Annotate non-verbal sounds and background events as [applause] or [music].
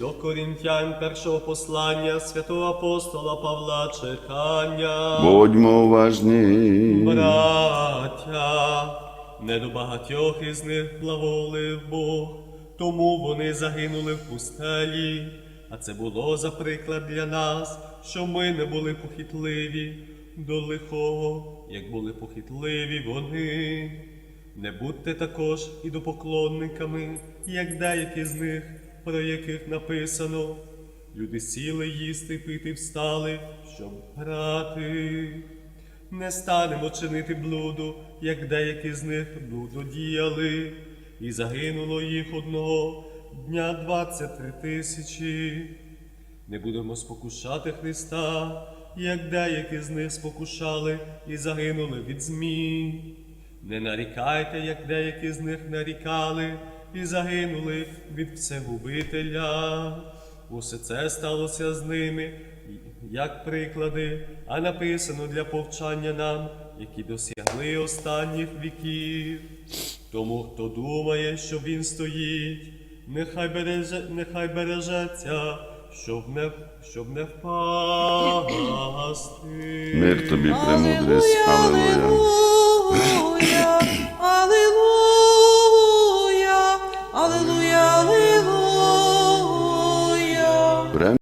До Корінтян першого послання святого апостола Павла чекання. Будьмо уважні. Браття, не до багатьох із них благоволив Бог, тому вони загинули в пустелі. А це було за приклад для нас, що ми не були похитливі до лихого, як були похитливі вони. Не будьте також ідопоклонниками, як деякі з них, про яких написано. Люди сіли їсти, пити встали, щоб грати. Не станемо чинити блуду, як деякі з них блудодіяли, і загинуло їх одного дня двадцять три тисячі. Не будемо спокушати Христа, як деякі з них спокушали і загинули від змій. Не нарікайте, як деякі з них нарікали і загинули від всегубителя. Усе це сталося з ними, як приклади, а написано для повчання нам, які досягли останніх віків. Тому, хто думає, що він стоїть, нехай береже, нехай бережеться, щоб не, щоб не впасти. [clears throat] Мир тобі, премудрість. Аллилуйя.